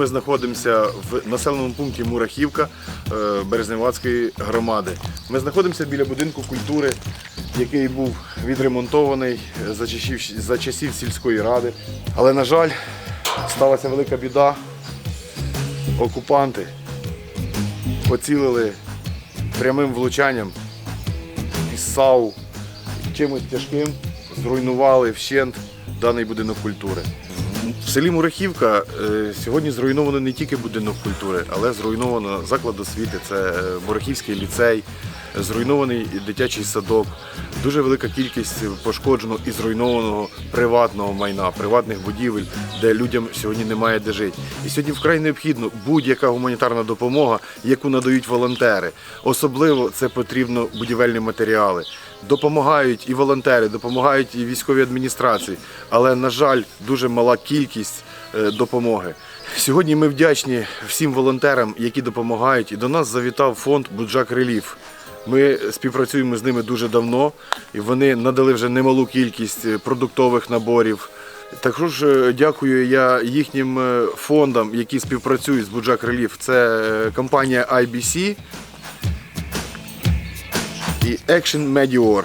ми знаходимося в населеному пункті Мурахівка е, Березневацької громади. Ми знаходимося біля будинку культури, який був відремонтований за часів, за часів сільської ради. Але, на жаль, сталася велика біда. Окупанти поцілили прямим влучанням із САУ чимось тяжким, зруйнували вщент даний будинок культури. В селі Мурахівка е, сьогодні зруйновано не тільки будинок культури, але зруйновано заклад освіти, це е, Мурахівський ліцей, зруйнований дитячий садок. Дуже велика кількість пошкодженого і зруйнованого приватного майна, приватних будівель, де людям сьогодні немає де жити. І сьогодні вкрай необхідно будь-яка гуманітарна допомога, яку надають волонтери. Особливо це потрібно будівельні матеріали. Допомагають і волонтери, допомагають і військові адміністрації, але на жаль, дуже мала кількість е, допомоги. Сьогодні ми вдячні всім волонтерам, які допомагають. І до нас завітав фонд Буджак Реліф. Ми співпрацюємо з ними дуже давно, і вони надали вже немалу кількість е, продуктових наборів. Також е, дякую я їхнім е, фондам, які співпрацюють з Буджак Реліф. Це компанія IBC і Action Medior,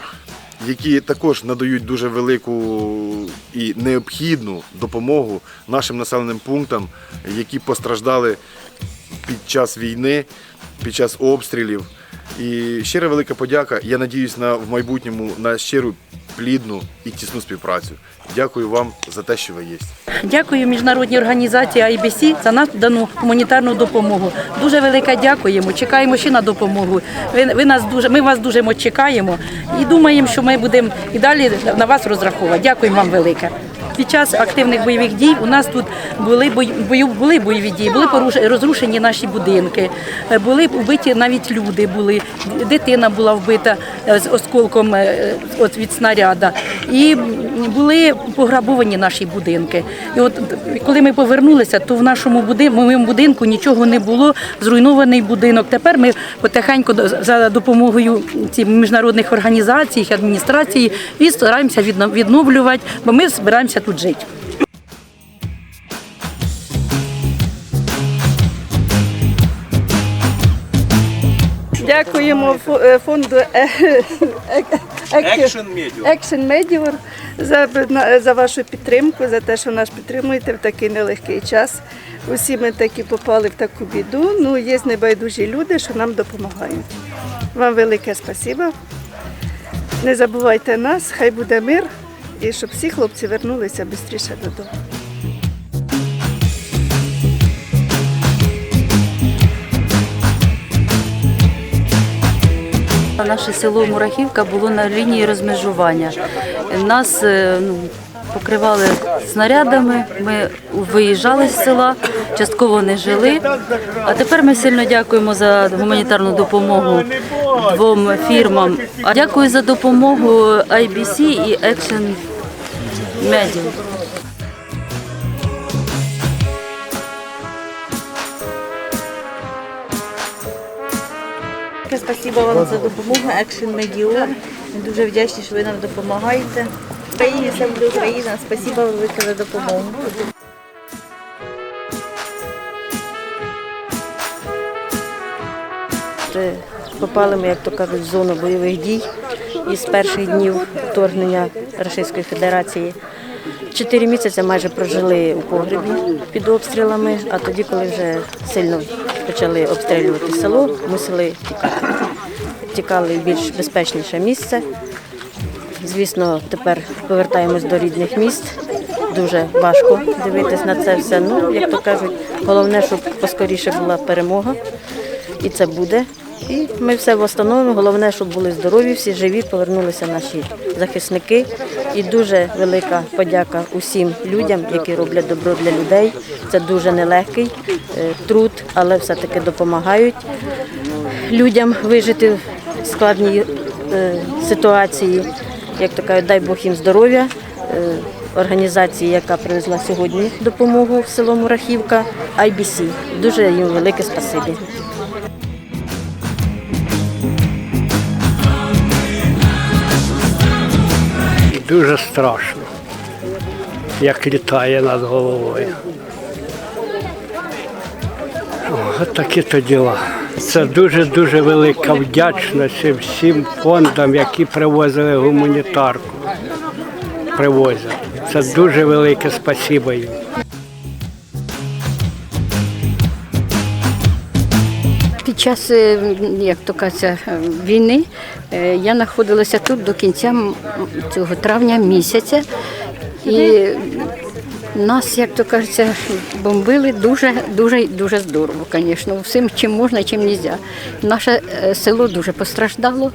які також надають дуже велику і необхідну допомогу нашим населеним пунктам, які постраждали під час війни, під час обстрілів. І щира велика подяка. Я надіюсь на в майбутньому на щиру, плідну і тісну співпрацю. Дякую вам за те, що ви є. Дякую міжнародній організації IBC за надану гуманітарну допомогу. Дуже велике дякуємо. Чекаємо ще на допомогу. Ви, ви нас дуже, ми вас дуже чекаємо і думаємо, що ми будемо і далі на вас розраховувати. Дякуємо вам велике. Під час активних бойових дій у нас тут були бою, були бойові дії, були розрушені наші будинки, е, були вбиті навіть люди. Були дитина була вбита е, з осколком е, від снаряда, і були пограбовані наші будинки. І от коли ми повернулися, то в нашому будинку, моєму будинку нічого не було. Зруйнований будинок. Тепер ми потихеньку за допомогою цих міжнародних організацій, адміністрації і стараємося відновлювати, бо ми збираємося тут жити. Дякуємо е, фонду е- е- Action Medior за, за вашу підтримку, за те, що нас підтримуєте в такий нелегкий час. Усі ми таки попали в таку біду. Ну, є небайдужі люди, що нам допомагають. Вам велике спасибо. Не забувайте нас, хай буде мир і щоб всі хлопці вернулися швидше додому. Наше село Мурахівка було на лінії розмежування. Нас е, ну, покривали снарядами, ми виїжджали з села, частково не жили. А тепер ми сильно дякуємо за гуманітарну допомогу двом фірмам. А дякую за допомогу IBC і Action Велике Спасибо вам за допомогу, Action. Ми дуже вдячні, що ви нам допомагаєте. Україні, все буде Україна. Спасибо велике за допомогу. Попали ми, як то кажуть, в зону бойових дій із перших днів вторгнення Російської Федерації. Чотири місяці майже прожили у погребі під обстрілами, а тоді, коли вже сильно почали обстрілювати село, мусили тікати. Тікали в більш безпечніше місце. Звісно, тепер повертаємось до рідних міст. Дуже важко дивитись на це все. Ну, як то кажуть, головне, щоб поскоріше була перемога, і це буде. І ми все встановимо. Головне, щоб були здорові, всі живі, повернулися наші захисники. І дуже велика подяка усім людям, які роблять добро для людей. Це дуже нелегкий е, труд, але все-таки допомагають людям вижити в складній е, ситуації. Як то кажуть, дай Бог їм здоров'я. Е, Організації, яка привезла сьогодні допомогу в село Мурахівка, IBC. Дуже їм велике спасибі. Дуже страшно, як літає над головою. Ось такі то діла. Це дуже-дуже велика вдячність всім фондам, які привозили гуманітарку. Привозять. Це дуже велике спасибо їм. Під час, е, як то кажеться, війни я знаходилася тут до кінця цього травня місяця. І нас, як то кажеться, бомбили дуже, дуже, дуже здорово, звісно. Всім, чим можна, чим не можна. Наше е, село дуже постраждало.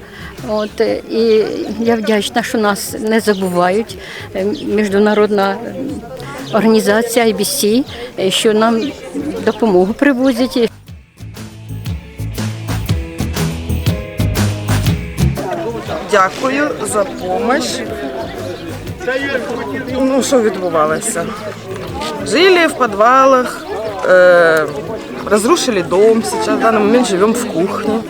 От, е, і я вдячна, що нас не забувають. Е, Міжнародна е, організація IBC, е, що нам допомогу привозять. Дякую за допомогу. Ну, що відбувалося? Жили в підвалах, э, разрушили дом, сейчас в данный момент живем в кухне.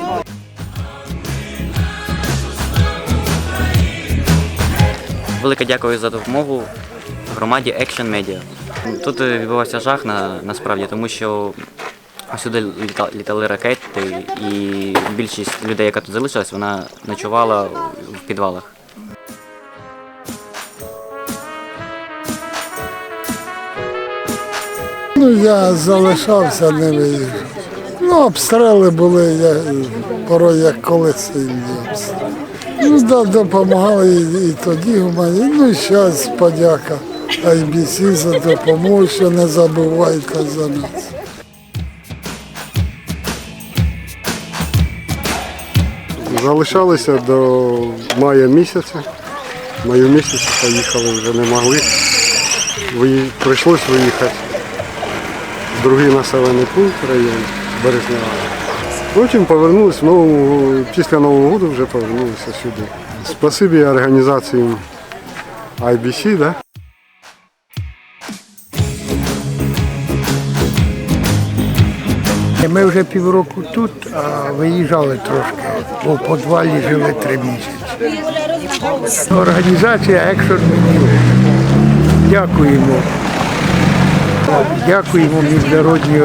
Велике дякую за допомогу громаді Action Media. Тут відбувався жах на, насправді, тому що сюди літали ракети, і більшість людей, яка тут залишилась, вона ночувала в підвалах. Ну, я залишався, не виїжджав. Ну, обстріли були, я, порой як коли сильні обстріли. Ну, да, допомагали і, і тоді гумані. Ну і зараз подяка IBC за допомогу, що не забувайте за нас. Залишалися до мая місяця. Маю місяці поїхали вже не могли. Прийшлось виїхати в другий населений пункт район Березнева. Потім повернулися в після Нового року вже повернулися сюди. Спасибі організації IBC, да? Ми вже півроку тут, а виїжджали трошки. Бо в підвалі жили три місяці. Організація Action Media. Дякуємо. Дякуємо міжнародній